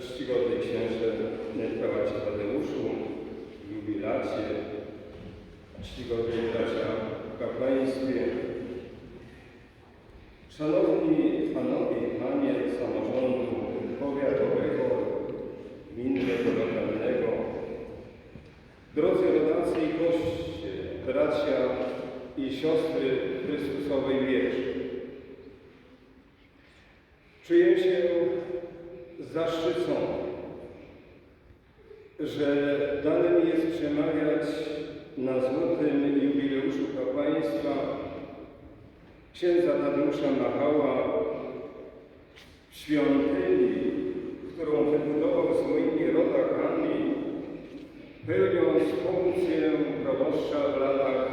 czcigodny księże prałacie Tadeuszu, jubilacie, czcigodni bracia w kapłaństwie, szanowni panowie i panie samorządu powiatowego, gminnego, lokalnego, drodzy rodacy i goście, bracia i siostry Chrystusowej wierzy. Czuję się zaszczycony, że dane mi jest przemawiać na złotym jubileuszu kapłaństwa księdza Tadeusza Machała w świątyni, którą wybudował z rodakami, pełniąc funkcję proboszcza w latach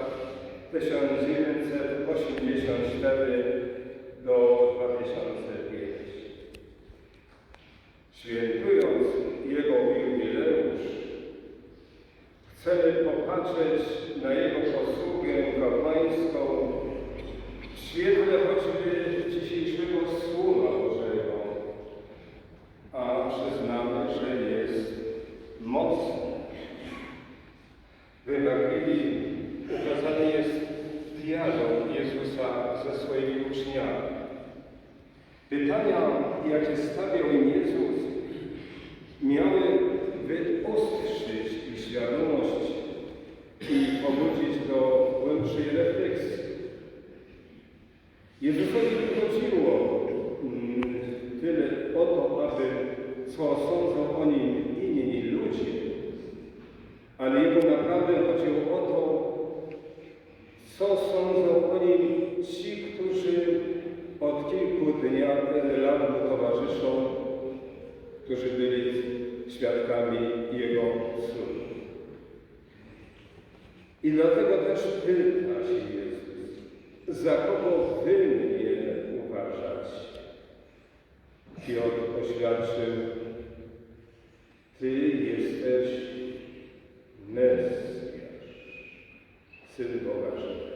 1984 do 2005. Świętując jego jubileusz, chcemy popatrzeć na jego posługę kapłańską w świetle choćby dzisiejszego Słowa Bożego, a przyznamy, że jest mocny. W Ewangelii ukazany jest dialog Jezusa ze swoimi uczniami. Pytania, jakie stawiał im Jezus, miały wyostrzyć ich świadomość i pobudzić do głębszej refleksji. Jezusowi nie chodziło mm, tyle o to, aby co sądzą o nim inni ludzie, ale jemu naprawdę chodziło o to, co sądzą o nim ci, którzy od kilku dniach, lat mu towarzyszą, którzy byli świadkami jego cudów. I dlatego też pyta się Jezus, za kogo wy mnie uważacie? Piotr oświadczył, Ty jesteś Mesjasz, Syn Boga żywego.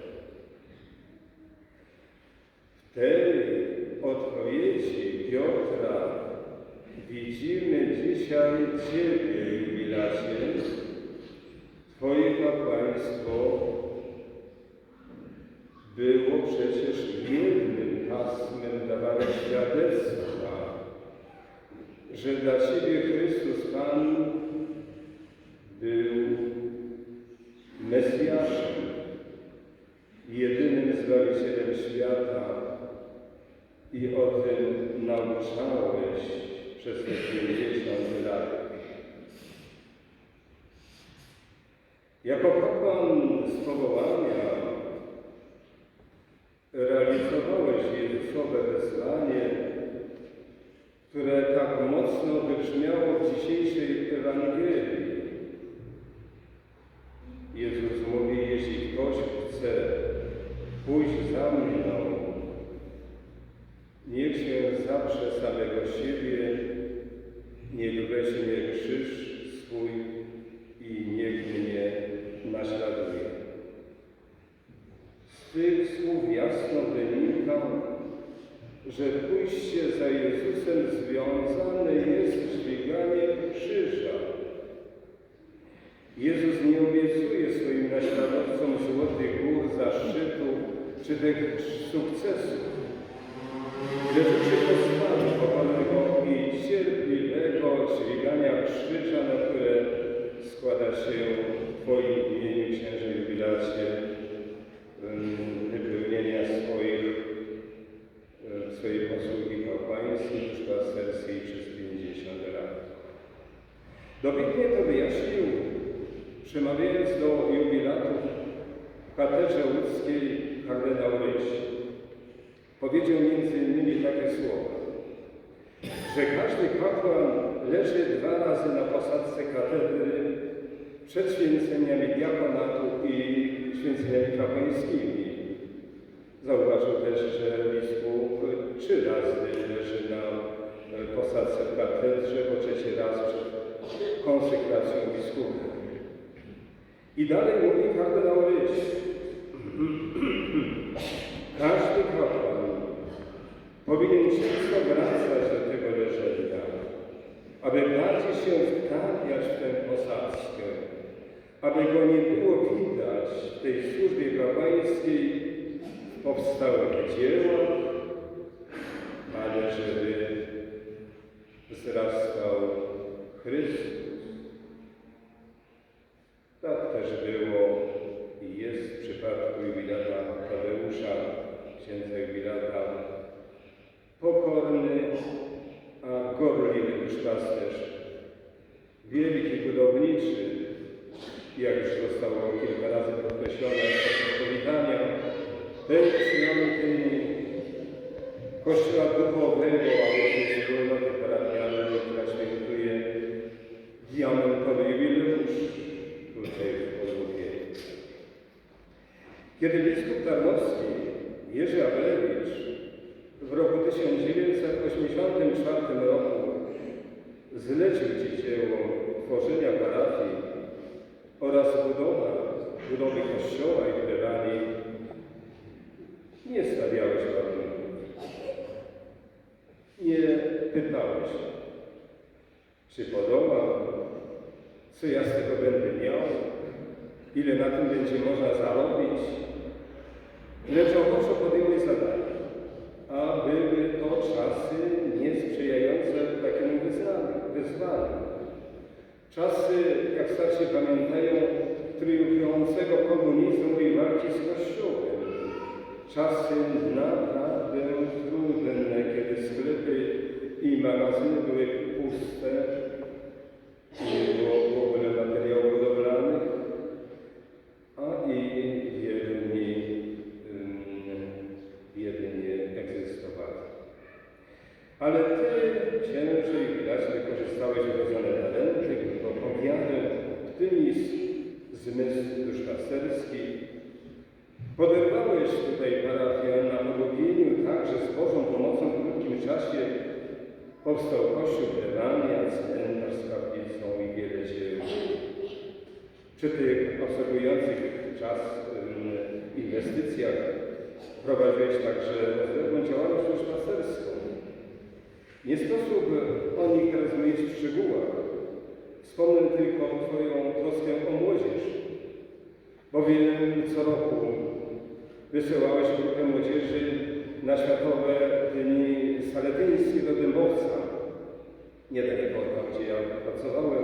W tej odpowiedzi Piotra widzimy dzisiaj Ciebie, jubilacie, Twoje kapłaństwo było przecież jednym pasmem dawania świadectwa, że dla Ciebie Chrystus Pan był Mesjaszem, jedynym Zbawicielem świata i o tym nauczałeś przez te 50 lat. Jako kapłan z powołania realizowałeś Jezusowe wezwanie, mocno wybrzmiało w dzisiejszej Ewangelii. Jezus mówi, jeśli ktoś chce pójść za mną, niech się zaprze samego siebie, niech weźmie krzyż swój i niech mnie naśladuje. Z tych słów jasno wynika, że pójście za Jezusem związane jest z dźwiganiem krzyża. Jezus nie obiecuje swoim naśladowcom złotych gór, zaszczytów czy tych sukcesów, lecz postawi pokornego i cierpliwego dźwigania krzyża, na które składa się w Twoim imieniu, księże jubilacie, wypełnienia swoich, swojej posługi kapłańskiej, duszpasterskiej przez 50 lat. Dobitnie to wyjaśnił, przemawiając do jubilatów w katedrze łódzkiej kardynał Ryś. Powiedział między innymi takie słowa, że każdy kapłan leży dwa razy na posadzce katedry przed święceniami diakonatu i święceniami kapłańskimi. Zauważył też, że biskup trzy razy leży na posadzce w katedrze, bo trzeci raz przed konsekracją biskupa. I dalej mówi kardynał Ryś. Każdy kapłan powinien często wracać do tego leżenia, aby się wtapiać w tę posadzkę, aby go nie było widać w tej służbie kapłańskiej, powstały dzieła, ale żeby wzrastał Chrystus. Tak też było i jest w przypadku jubilata Tadeusza, księdza jubilata, pokorny, a gorliwy duszpasterz, wielki budowniczy, jak już zostało kilka razy podkreślone podczas powitania, tej świątyni Kościoła duchowego, a również wspólnoty parafialnej, która świętuje diamentowy jubileusz tutaj w Chorzówie. Kiedy biskup Tarnowski Jerzy Ablewicz w roku 1984 roku zlecił Ci dzieło tworzenia parafii oraz budowa, budowy kościoła i plebanii, nie stawiałeś warunków. Nie pytałeś, czy podoba, co ja z tego będę miał, ile na tym będzie można zarobić, lecz ochoczo podjąłeś zadanie, a były to czasy niesprzyjające takiemu wyzwaniu. Czasy, jak starsi pamiętają, triumfującego komunizmu i walki z Kościołem. Czasy naprawdę trudne, kiedy sklepy i magazyny były puste, duszpasterski. Poderwałeś tutaj parafię na polubieniu tak, że z Bożą pomocą w krótkim czasie powstał kościół Ewania, cmentarz z kaplicą i wiele dzieł. Przy tych obserwujących czas inwestycjach prowadziłeś także rozległą działalność duszpasterską. Nie sposób o nich teraz mówić w szczegółach. Wspomnę tylko Twoją troskę o młodzież, bowiem co roku wysyłałeś grupę młodzieży na Światowe Dni Saletyńskie do Dębowca, niedaleko tam, gdzie ja pracowałem.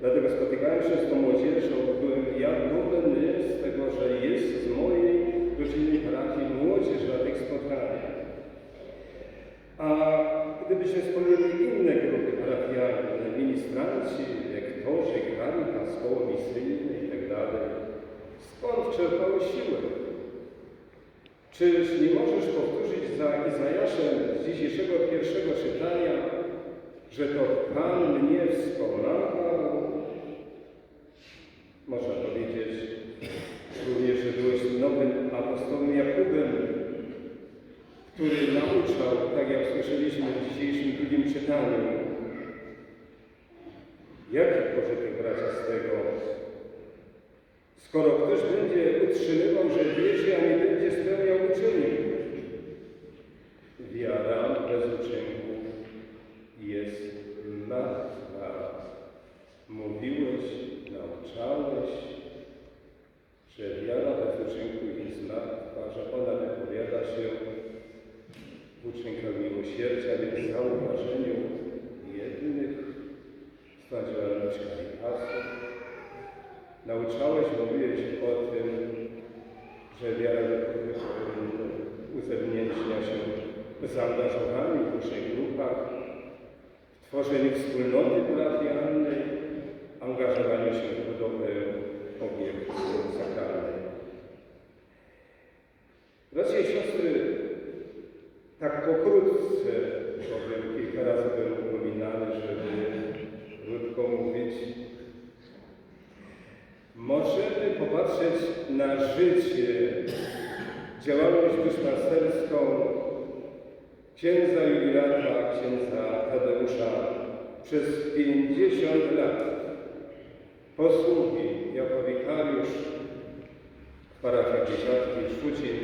Dlatego spotykałem się z tą młodzieżą, byłem ja dumny z tego, że jest z mojej rodzinnej parafii młodzież na tych spotkaniach. A gdybyśmy wspomnieli inne grupy parafialne, ministranci, lektorzy, caritas, koło misyjne itd., skąd czerpały siłę? Czyż nie możesz powtórzyć za Izajaszem z dzisiejszego pierwszego czytania, że to Pan mnie wspomagał? Można powiedzieć również, że byłeś nowym apostołem Jakubem, który nauczał, tak jak słyszeliśmy w dzisiejszym drugim czytaniu. Jaki pożytek bracia z tego? Skoro ktoś będzie utrzymywał, że wierzy, a nie będzie spełniał uczynków. Że wiara uzewnięcia się zaangażowaniu w różnych grupach, w tworzeniu wspólnoty parafialnej, angażowaniu się w budowę obiektu sakralnej. Bracia i siostry, tak pokrótce, bowiem kilka razy był upominany, żeby krótko mówić, możemy popatrzeć na życie, działalność duszpasterską księdza jubilata, księdza Tadeusza przez 50 lat. Posługi jako wikariusz w parafiach Dziesiątki i Szczucin,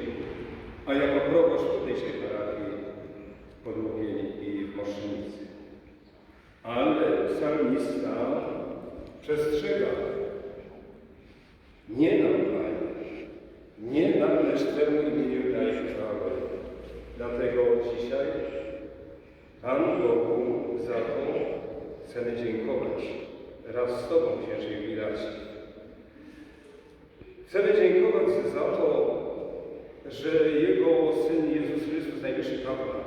a jako proboszcz tutejszej parafii w Podłupień i w Mosznicy. Ale psalmista przestrzega. Nie nam, Panie, nie nam, lecz Twemu imieniu daj chwałę. Dlatego dzisiaj Pan Bogu za to chcemy dziękować. Raz z Tobą, księży jubilaci. Chcemy dziękować za to, że Jego Syn Jezus Chrystus, najwyższy kapłan,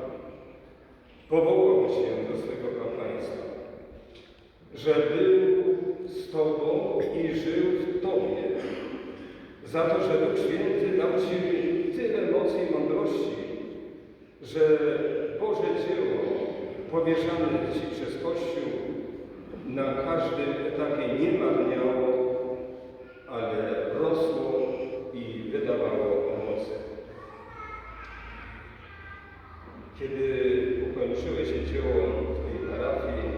powołał się do swego kapłaństwa, że był z Tobą i żył w Tobie, za to, że Duch Święty dał Ci tyle mocy i mądrości, że Boże dzieło powierzane Ci przez Kościół na każdym etapie nie marniało, ale rosło i wydawało owoce. Kiedy ukończyły się dzieło w tej parafii,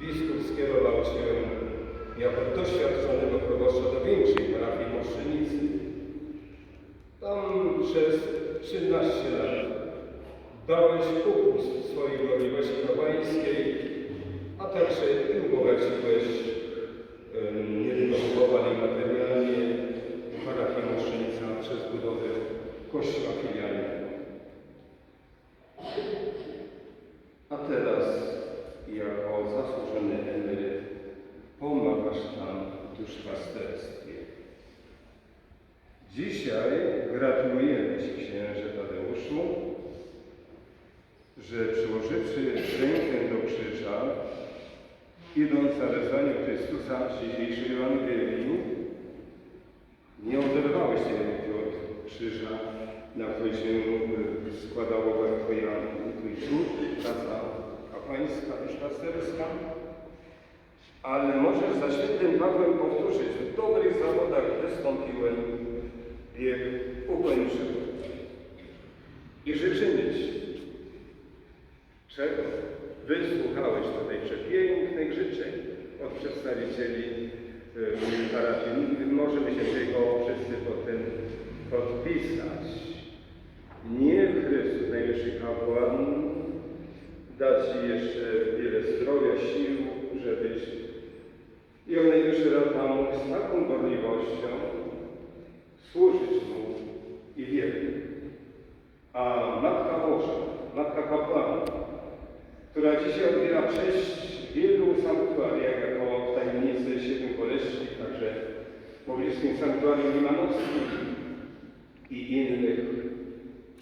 biskup skierował Cię jako doświadczonego proboszcza do większej parafii Moszczynicy. Tam przez 13 lat dałeś upust swojej gorliwości kapłańskiej, a także i ubogaciłeś em, nie tylko słowa, ale i materialnie parafii Moszczynica przez budowę kościoła filialnego. A teraz, jako zasłużony emeryt, pomagasz nam w duszpasterstwie. Dzisiaj gratulujemy Ci, księże Tadeuszu, że przyłożywszy rękę do krzyża, idąc za wezwaniem Chrystusa w dzisiejszej Ewangelii, nie oderwałeś się od krzyża, na który się y, składało Twoja, trud, praca kapłańska, duszpasterska, ale możesz za świętym Pawłem powtórzyć, w dobrych zawodach wystąpiłem, bieg ukończyłem. I życzymy Ci, wysłuchałeś tutaj przepięknych życzeń od przedstawicieli y, parafii. Możemy się tego wszyscy pod tym podpisać. Niech Chrystus, najwyższy kapłan, da Ci jeszcze wiele zdrowia, sił, żebyś i o najwyższy rad mógł z taką gorliwością służyć Mu i wierzyć. A Matka Boża, Matka Kapłana, która dzisiaj odbiera cześć wielu sanktuariach, jako tajemnicy Siedmiu Boleści, także pobliskim sanktuarium limanowskim i innych.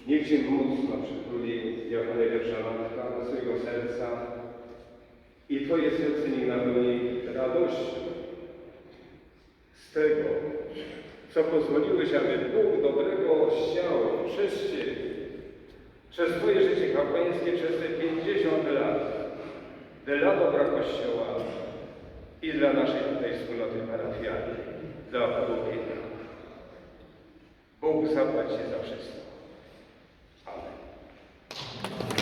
Niech Cię mocno przytuli jako najlepsza matka do swojego serca i Twoje serce niech napełni radością z tego, co pozwoliłeś, aby Bóg dobrego siał przez Ciebie, przez Twoje życie kapłańskie przez te 50 lat dla dobra Kościoła i dla naszej tutaj wspólnoty parafialnej, dla pogubienia. Bóg zapłaci za wszystko. Amen.